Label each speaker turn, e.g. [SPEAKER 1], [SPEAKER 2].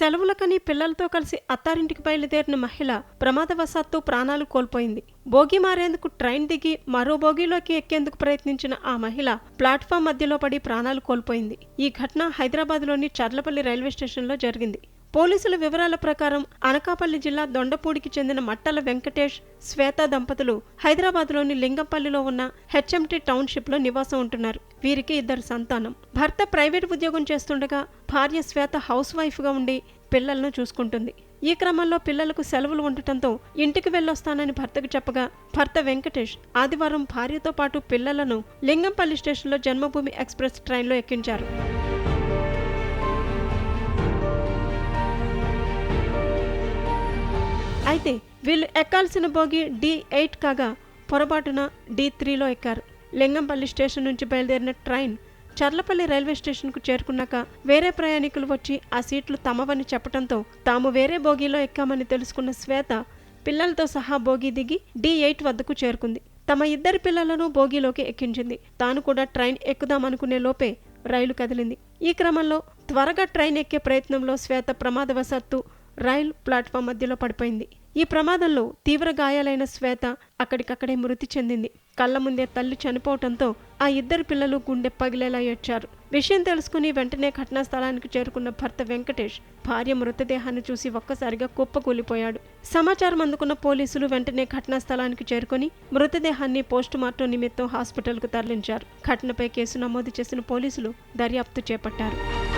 [SPEAKER 1] సెలవులకని పిల్లలతో కలిసి అత్తారింటికి బయలుదేరిన మహిళ ప్రమాదవశాత్తు ప్రాణాలు కోల్పోయింది. బోగి మారేందుకు ట్రైన్ దిగి మరో బోగిలోకి ఎక్కేందుకు ప్రయత్నించిన ఆ మహిళ ప్లాట్ఫామ్ మధ్యలో పడి ప్రాణాలు కోల్పోయింది. ఈ ఘటన హైదరాబాద్లోని చర్లపల్లి రైల్వే స్టేషన్లో జరిగింది. పోలీసుల వివరాల ప్రకారం అనకాపల్లి జిల్లా దొండపూడికి చెందిన మట్టల వెంకటేష్ శ్వేత దంపతులు హైదరాబాద్లోని లింగంపల్లిలో ఉన్న హెచ్ఎంటీ టౌన్షిప్లో నివాసం ఉంటున్నారు. వీరికి ఇద్దరు సంతానం. భర్త ప్రైవేట్ ఉద్యోగం చేస్తుండగా భార్య శ్వేత హౌస్ వైఫ్గా ఉండి పిల్లలను చూసుకుంటుంది. ఈ క్రమంలో పిల్లలకు సెలవులు ఉండటంతో ఇంటికి వెళ్ళొస్తానని భర్తకు చెప్పగా భర్త వెంకటేష్ ఆదివారం భార్యతో పాటు పిల్లలను లింగంపల్లి స్టేషన్లో జన్మభూమి ఎక్స్ప్రెస్ ట్రైన్లో ఎక్కించారు. అయితే వీళ్ళు ఎక్కాల్సిన బోగి డి ఎయిట్ కాగా పొరపాటున డి త్రీలో ఎక్కారు. లింగంపల్లి స్టేషన్ నుంచి బయలుదేరిన ట్రైన్ చర్లపల్లి రైల్వే స్టేషన్కు చేరుకున్నాక వేరే ప్రయాణికులు వచ్చి ఆ సీట్లు తమవని చెప్పడంతో తాము వేరే బోగీలో ఎక్కామని తెలుసుకున్న శ్వేత పిల్లలతో సహా బోగి దిగి డి ఎయిట్ వద్దకు చేరుకుంది. తమ ఇద్దరి పిల్లలను బోగీలోకి ఎక్కించింది. తాను కూడా ట్రైన్ ఎక్కుదామనుకునే లోపే రైలు కదిలింది. ఈ క్రమంలో త్వరగా ట్రైన్ ఎక్కే ప్రయత్నంలో శ్వేత ప్రమాదవశాత్తు రైలు ప్లాట్ఫామ్ మధ్యలో పడిపోయింది. ఈ ప్రమాదంలో తీవ్ర గాయాలైన శ్వేత అక్కడికక్కడే మృతి చెందింది. కళ్ళ ముందే తల్లి చనిపోవటంతో ఆ ఇద్దరు పిల్లలు గుండె పగిలేలా ఏడ్చారు. విషయం తెలుసుకుని వెంటనే ఘటనా స్థలానికి చేరుకున్న భర్త వెంకటేష్ భార్య మృతదేహాన్ని చూసి ఒక్కసారిగా కుప్పకూలిపోయాడు. సమాచారం అందుకున్న పోలీసులు వెంటనే ఘటనా స్థలానికి చేరుకుని మృతదేహాన్ని పోస్టుమార్టం నిమిత్తం హాస్పిటల్కు తరలించారు. ఘటనపై కేసు నమోదు చేసిన పోలీసులు దర్యాప్తు చేపట్టారు.